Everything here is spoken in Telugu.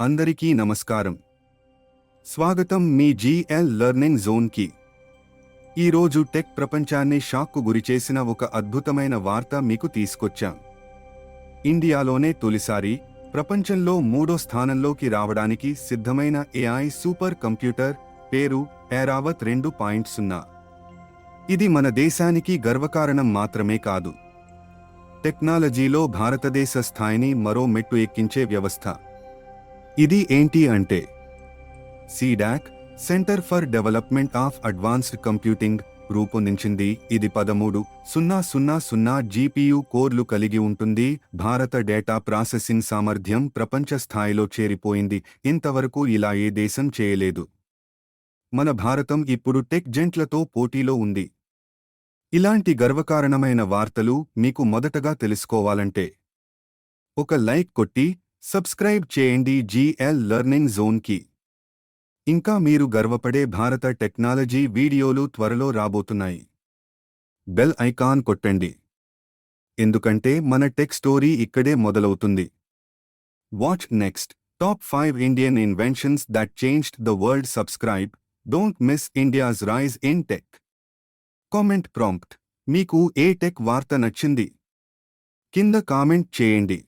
అందరికీ నమస్కారం. స్వాగతం మీ జీఎల్ లెర్నింగ్ జోన్కి. ఈరోజు టెక్ ప్రపంచాన్ని షాక్కు గురిచేసిన ఒక అద్భుతమైన వార్త మీకు తీసుకొచ్చాం. ఇండియాలోనే తొలిసారి ప్రపంచంలో మూడో స్థానంలోకి రావడానికి సిద్ధమైన ఏఐ సూపర్ కంప్యూటర్ పేరు ఏరావత్ రెండు పాయింట్ సున్నా. ఇది మన దేశానికి గర్వకారణం మాత్రమే కాదు. టెక్నాలజీలో భారతదేశ స్థాయిని మరో మెట్టు ఎక్కించే వ్యవస్థ. ఇది ఏంటి అంటే CDAC centre for development of advanced computing రూపొందించింది. ఇది పదమూడు సున్నా సున్నా సున్నా జీపీయూ కోర్లు కలిగి ఉంటుంది. భారత డేటా ప్రాసెసింగ్ సామర్థ్యం ప్రపంచ స్థాయిలో చేరిపోయింది. ఇంతవరకు ఇలా ఏ దేశం చేయలేదు. మన భారతం ఇప్పుడు టెక్ జెంట్లతో పోటీలో ఉంది. ఇలాంటి గర్వకారణమైన వార్తలు మీకు మొదటగా తెలుసుకోవాలంటే ఒక లైక్ కొట్టి సబ్స్క్రైబ్ చేయండి జీఎల్ లెర్నింగ్ జోన్కి. ఇంకా మీరు గర్వపడే భారత టెక్నాలజీ వీడియోలు త్వరలో రాబోతున్నాయి. బెల్ ఐకాన్ కొట్టండి. ఎందుకంటే మన టెక్ స్టోరీ ఇక్కడే మొదలవుతుంది. Watch next. Top five Indian inventions that changed the world subscribe don't miss India's rise in tech comment prompt. మీకు ఏ టెక్ వార్త నచ్చింది? కింద కామెంట్ చేయండి.